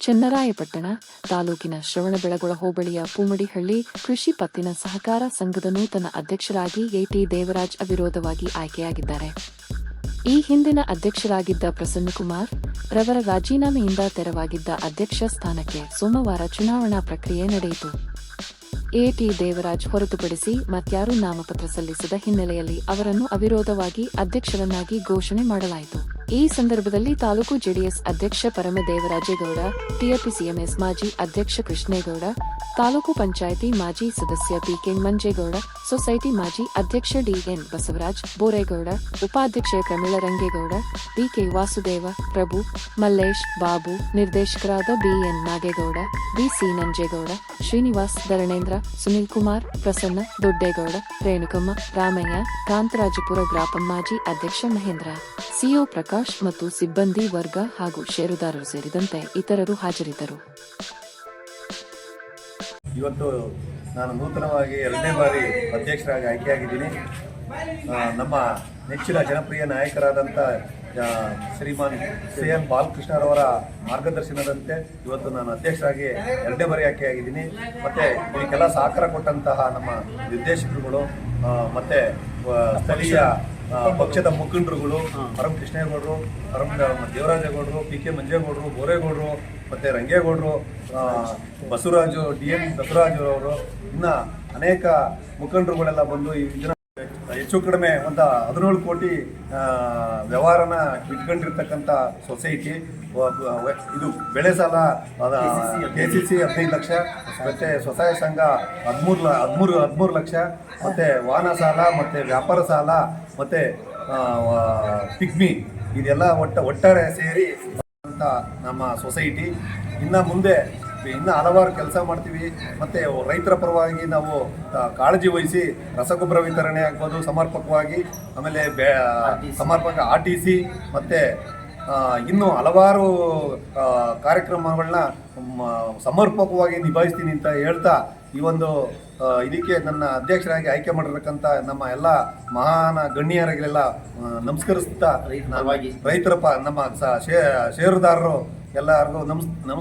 ಚೆನ್ನರಾಯಪಟ್ಟಣ, ತಾಲೂಕಿನ ಶ್ರವಣಬೆಳಗೊಳ ಹೋಬಳಿಯ ಪೂಮಡಿಹಳ್ಳಿ ಕೃಷಿ ಪತ್ತಿನ ಸಹಕಾರ ಸಂಘದ ನೂತನ ಅಧ್ಯಕ್ಷರಾಗಿ ಎಟಿ ದೇವರಾಜ್ ಅವಿರೋಧವಾಗಿ ಆಯ್ಕೆಯಾಗಿದ್ದಾರೆ. ಈ ಹಿಂದಿನ ಅಧ್ಯಕ್ಷರಾಗಿದ್ದ ಪ್ರಸನ್ನಕುಮಾರ್, ರವರ ರಾಜೀನಾಮೆಯಿಂದ ತೆರವಾಗಿದ್ದ ಅಧ್ಯಕ್ಷ ಸ್ಥಾನಕ್ಕೆ ಸೋಮವಾರ ಚುನಾವಣಾ ಪ್ರಕ್ರಿಯೆ ನಡೆಯಿತು. ಎಟಿ ದೇವರಾಜ್ ಹೊರತುಪಡಿಸಿ ಮತ್ಯಾರೂ ನಾಮಪತ್ರ ಸಲ್ಲಿಸಿದ ಹಿನ್ನೆಲೆಯಲ್ಲಿ ಅವರನ್ನು ಅವಿರೋಧವಾಗಿ ಅಧ್ಯಕ್ಷರನ್ನಾಗಿ ಘೋಷಣೆ ಮಾಡಲಾಯಿತು. ಈ ಸಂದರ್ಭದಲ್ಲಿ ತಾಲೂಕು ಜೆಡಿಎಸ್ ಅಧ್ಯಕ್ಷ ಪರಮದೇವರಾಜೇಗೌಡ ಟಿಎಪಿಸಿಎಂಎಸ್ ಮಾಜಿ ಅಧ್ಯಕ್ಷ ಕೃಷ್ಣೇಗೌಡ, ತಾಲೂಕು ಪಂಚಾಯಿತಿ ಮಾಜಿ ಸದಸ್ಯ ಪಿಕೆ ಮಂಜೇಗೌಡ, ಸೊಸೈಟಿ ಮಾಜಿ ಅಧ್ಯಕ್ಷ ಡಿಎನ್ ಬಸವರಾಜ್ ಬೋರೇಗೌಡ, ಉಪಾಧ್ಯಕ್ಷ ಪ್ರಮೀಳ ರಂಗೇಗೌಡ ಬಿಕೆ ವಾಸುದೇವ, ಪ್ರಭು ಮಲ್ಲೇಶ್, ಬಾಬು ನಿರ್ದೇಶಕರಾದ ಬಿಎನ್ ನಾಗೇಗೌಡ ಬಿಸಿ ನಂಜೇಗೌಡ, ಶ್ರೀನಿವಾಸ್ ಧರಣೇಂದ್ರ, ಸುನೀಲ್ ಕುಮಾರ್, ಪ್ರಸನ್ನ ದೊಡ್ಡೇಗೌಡ, ರೇಣುಕಮ್ಮ, ರಾಮಯ್ಯ, ಕಾಂತರಾಜಪುರ ಗ್ರಾಪಂ ಮಾಜಿ ಅಧ್ಯಕ್ಷ ಮಹೇಂದ್ರ. ಸಿಒ ಪ್ರಕಾಶ್ ಮತ್ತು ಸಿಬ್ಬಂದಿ ವರ್ಗ ಹಾಗೂ ಷೇರುದಾರರು ಸೇರಿದಂತೆ ಇತರರು ಹಾಜರಿದ್ದರು. ಇವತ್ತು ನಾನು ನೂತನವಾಗಿ ಎರಡನೇ ಬಾರಿ ಅಧ್ಯಕ್ಷರಾಗಿ ಆಯ್ಕೆಯಾಗಿದ್ದೀನಿ. ನಮ್ಮ ನೆಚ್ಚಿನ ಜನಪ್ರಿಯ ನಾಯಕರಾದಂಥ ಶ್ರೀಮಾನ್ ಸಿ ಎಂ ಬಾಲಕೃಷ್ಣರವರ ಮಾರ್ಗದರ್ಶನದಂತೆ ಇವತ್ತು ನಾನು ಅಧ್ಯಕ್ಷರಾಗಿ ಎರಡನೇ ಬಾರಿ ಆಯ್ಕೆಯಾಗಿದ್ದೀನಿ. ಮತ್ತು ಇದಕ್ಕೆಲ್ಲ ಸಹಕಾರ ಕೊಟ್ಟಂತಹ ನಮ್ಮ ನಿರ್ದೇಶಕರುಗಳು ಮತ್ತೆ ಸ್ಥಳೀಯ ಪಕ್ಷದ ಮುಖಂಡರುಗಳು ಪರಂ ಕೃಷ್ಣೇಗೌಡರು ಪರಂ ದೇವರಾಜೇಗೌಡರು ಪಿ ಕೆ ಮಂಜೇಗೌಡರು, ಬೋರೇಗೌಡರು, ಮತ್ತೆ ರಂಗೇಗೌಡರು ಬಸವರಾಜು, ಡಿ ಎನ್ ಬಸವರಾಜು ಅವರು ಇನ್ನ ಅನೇಕ ಮುಖಂಡರುಗಳೆಲ್ಲ ಬಂದು ಈ ಹೆಚ್ಚು ಕಡಿಮೆ ಒಂದು ಹದಿನೇಳು ಕೋಟಿ ವ್ಯವಹಾರನ ಇಟ್ಕೊಂಡಿರ್ತಕ್ಕಂಥ ಸೊಸೈಟಿ ಇದು ಬೆಳೆ ಸಾಲ ಕೆ ಸಿ ಸಿ ಹದಿನೈದು ಲಕ್ಷ, ಮತ್ತು ಸ್ವಸಹಾಯ ಸಂಘ ಹದಿಮೂರು ಲ, ಹದಿಮೂರು ಹದಿಮೂರು ಲಕ್ಷ, ಮತ್ತು ವಾಹನ ಸಾಲ, ಮತ್ತು ವ್ಯಾಪಾರ ಸಾಲ, ಮತ್ತು ಪಿಗ್ಮಿ, ಇದೆಲ್ಲ ಒಟ್ಟ, ಒಟ್ಟಾರೆ ಸೇರಿ ಅಂತ ನಮ್ಮ ಸೊಸೈಟಿ ಇನ್ನು ಮುಂದೆ ಇನ್ನು ಹಲವಾರು ಕೆಲಸ ಮಾಡ್ತೀವಿ. ಮತ್ತು ರೈತರ ಪರವಾಗಿ ನಾವು ಕಾಳಜಿ ವಹಿಸಿ ರಸಗೊಬ್ಬರ ವಿತರಣೆ ಆಗ್ಬೋದು ಸಮರ್ಪಕವಾಗಿ ಆಮೇಲೆ ಬೆ ಸಮರ್ಪಕ ಆರ್ ಟಿ ಸಿ ಮತ್ತು ಇನ್ನೂ ಹಲವಾರು ಕಾರ್ಯಕ್ರಮಗಳನ್ನ ಸಮರ್ಪಕವಾಗಿ ನಿಭಾಯಿಸ್ತೀನಿ ಅಂತ ಹೇಳ್ತಾ ಈ ಒಂದು ಇದಕ್ಕೆ ನನ್ನ ಅಧ್ಯಕ್ಷರಾಗಿ ಆಯ್ಕೆ ಮಾಡಿರ್ತಕ್ಕಂಥ ನಮ್ಮ ಎಲ್ಲ ಮಹಾನ ಗಣ್ಯರಿಗೆಲ್ಲ ನಮಸ್ಕರಿಸ್ತಾ ರೈತರ ಪ ನಮ್ಮ ಸ- ಶೇ- ಷೇರುದಾರರು ಎಲ್ಲರಿಗೂ ನಮಸ್ ನಮಸ್